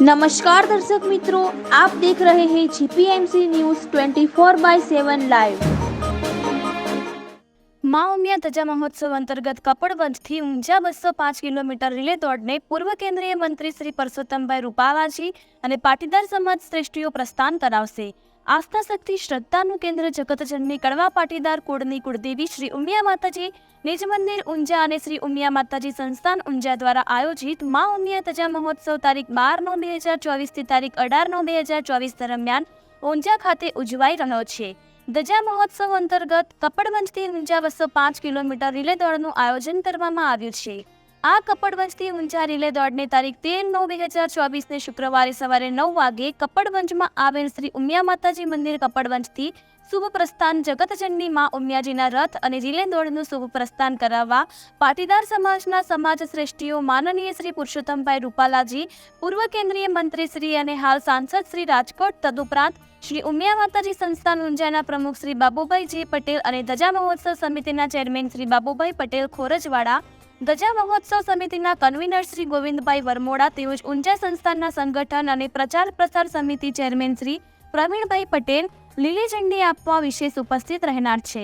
નમસ્કાર દર્શક મિત્રો આપ દેખ રહે હે જીપીએમસી ન્યૂઝ 24 બાય 7 લાઈવ મા ઉમિયા ધજા મહોત્સવ અંતર્ગત કપડવંજથી ઊંઝા બસો પાંચ કિલોમીટર રિલે દોડને પૂર્વ કેન્દ્રીય મંત્રી શ્રી પરસોત્તમભાઈ રૂપાલાજી અને પાટીદાર સમાજ શ્રેષ્ઠીઓ પ્રસ્થાન કરાવશે. આસ્થા શક્તિ શ્રદ્ધાનું કેન્દ્ર જગતજનની કડવા પાટીદાર કુળની કુળદેવી શ્રી ઉમિયા માતાજી નિજ મંદિર ઊંઝા અને શ્રી ઉમિયા માતાજી સંસ્થાન ઊંઝા દ્વારા આયોજિત મા ઉમિયા તજા મહોત્સવ તારીખ બાર નો બે હજાર ચોવીસથી તારીખ અઢાર નો બે હજાર ચોવીસ દરમિયાન ઊંઝા ખાતે ઉજવાઈ રહ્યો છે. ધજા મહોત્સવ અંતર્ગત કપડવંજથી ઊંઝા બસો પાંચ કિલોમીટર રિલે દોડનું આયોજન કરવામાં આવ્યું છે. આ કપડવંજથી ઊંચા રિલે દોડને તારીખ તેર નવ બે હજાર ચોવીસને શુક્રવારે સવારે નવ વાગે કપડવંજમાં આવેલ શ્રી ઉમિયા માતાજી મંદિર કપડવંજથી શુભ પ્રસ્થાન જગતજનની માં ઉમિયાજીના રથ અને રિલે દોડનું શુભ પ્રસ્થાન કરાવવા પાટીદાર સમાજના સમાજ શ્રેષ્ઠીઓ માનનીય શ્રી પુરુષોત્તમભાઈ રૂપાલાજી, પૂર્વ કેન્દ્રીય મંત્રી શ્રી અને હાલ સાંસદ શ્રી રાજકોટ, તદુપરાંત શ્રી ઉમિયા માતાજી સંસ્થાન ઊંઝાના પ્રમુખ શ્રી બાબુભાઈ જે પટેલ અને ધજા મહોત્સવ સમિતિના ચેરમેન શ્રી બાબુભાઈ પટેલ ખોરજવાડા ધજા મહોત્સવ સમિતિના કન્વીનર શ્રી ગોવિંદભાઈ વરમોડા તેમજ ઊંઝા સંસ્થાનના સંગઠન અને પ્રચાર પ્રસાર સમિતિ ચેરમેન શ્રી પ્રવીણભાઈ પટેલ લીલી ઝંડી આપવા વિશેષ ઉપસ્થિત રહેનાર છે.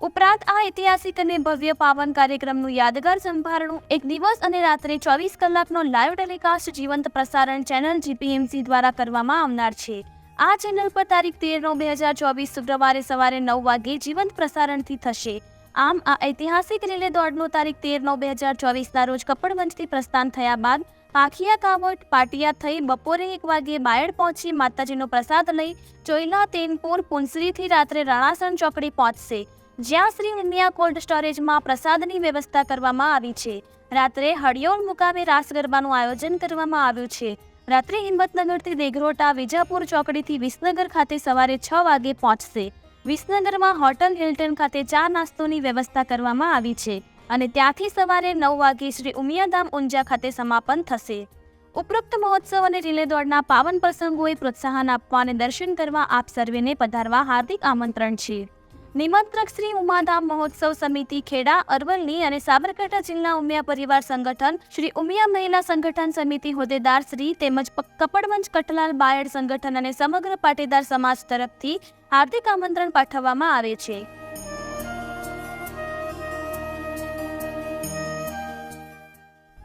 ઉપરાંત આ ઐતિહાસિક અને ભવ્ય પાવન કાર્યક્રમનું યાદગાર સંભારણું એક દિવસ અને રાત્રે ચોવીસ કલાકનો લાઈવ ટેલિકાસ્ટ જીવંત પ્રસારણ ચેનલ જીપીએમસી દ્વારા કરવામાં આવનાર છે. આ ચેનલ પર તારીખ તેર નવ બે હજાર ચોવીસ શુક્રવારે સવારે નવ વાગે જીવંત પ્રસારણથી થશે. આમ, આ ઐતિહાસિક રિલે દોડનું તારીખ તેર નવ બે હજાર ચોવીસના રોજ કપડવંજથી પ્રસ્થાન થયા બાદ પાખિયા કાવટ પાટિયા થઈ બપોરે એક વાગે બાયડ પહોંચી માતાજીનો પ્રસાદ લઈ ચોઈલા તેનપુર પુનસરીથી રાત્રે રણાસણ ચોકડી પહોંચશે, જ્યાં શ્રી ઉમિયા કોલ્ડ સ્ટોરેજમાં પ્રસાદની વ્યવસ્થા કરવામાં આવી છે. રાત્રે હડિયોળ મુકામે રાસ ગરબાનું આયોજન કરવામાં આવ્યું છે. રાત્રે હિંમતનગરથી દેઘરોટા વિજાપુર ચોકડીથી વિસનગર ખાતે સવારે છ વાગે પહોંચશે. વિસનગરમાં હોટલ હિલ્ટન ખાતે ચા નાસ્તોની વ્યવસ્થા કરવામાં આવી છે અને ત્યાંથી સવારે નવ વાગે શ્રી ઉમિયાધામ ઊંઝા ખાતે સમાપન થશે. ઉપરોક્ત મહોત્સવ અને રિલે દોડના પાવન પ્રસંગોએ પ્રોત્સાહન આપવા અને દર્શન કરવા આપ સર્વેને પધારવા હાર્દિક આમંત્રણ છે. નિમંત્રક શ્રી ઉમાધામ મહોત્સવ સમિતિ ખેડા, અરવલ્લી અને સાબરકાંઠા જિલ્લા ઉમિયા પરિવાર સંગઠન, શ્રી ઉમિયા મહિલા સંગઠન સમિતિ હોદ્દેદાર શ્રી તેમજ કપડવંજ કટલાલ બાયડ સંગઠન અને સમગ્ર પાટીદાર સમાજ તરફથી હાર્દિક આમંત્રણ પાઠવવામાં આવે છે.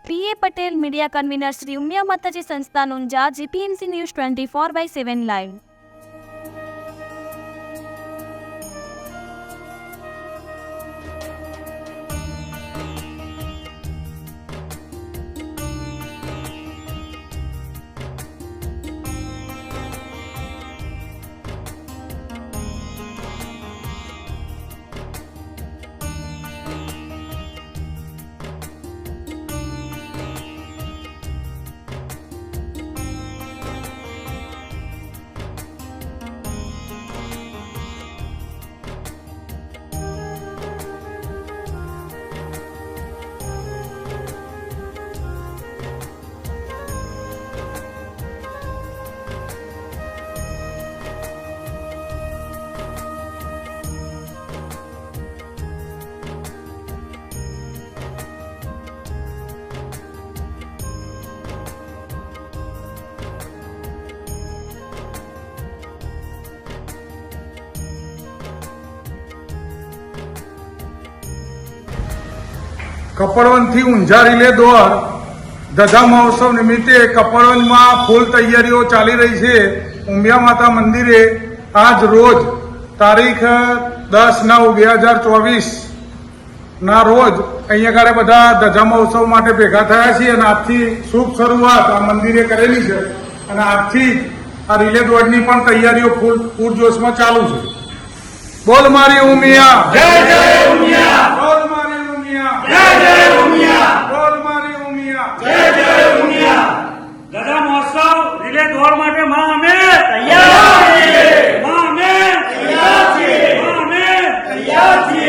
P A Patel media convener Shri Umiya Mataji સંસ્થાનું જા, GPMC news twenty four by seven live. કપડવંજથી Unjha relay દોડ ધજા મહોત્સવ નિમિત્તે કપડવંજમાં ફૂલ તૈયારીઓ ચાલી રહી છે ઉમિયા માતા મંદિરે. આજ રોજ તારીખ દસ નવ બે હજાર ચોવીસ ના રોજ અહીંયા આગળ બધા ધજા મહોત્સવ માટે ભેગા થયા છીએ અને આજથી શુભ શરૂઆત આ મંદિરે કરેલી છે. અને આજથી આ રિલે દોડની પણ તૈયારીઓ ફૂલ પૂરજોશમાં ચાલુ છે. બોલ મારી ઉમિયા. Grazie!